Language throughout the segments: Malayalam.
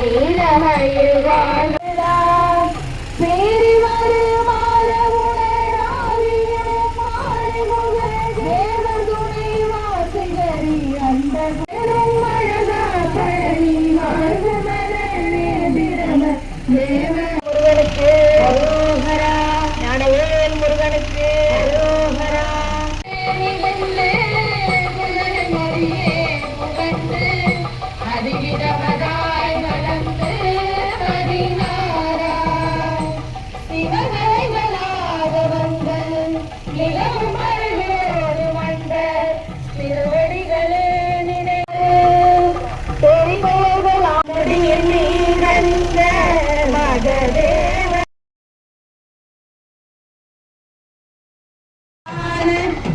நீலமயில் வாழ்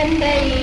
தந்தை.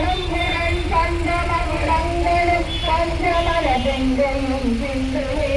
കണ്ണുകളും കണ്ട മകളങ്ങളും കണ്ട മലബന്ധനും ചിന്തയും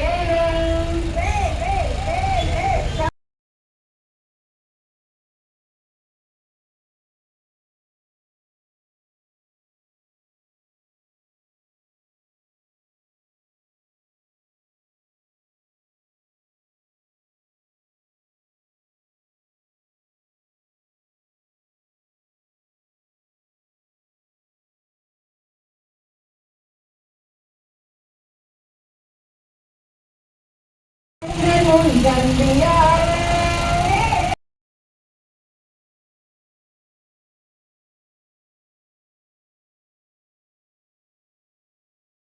you got me up.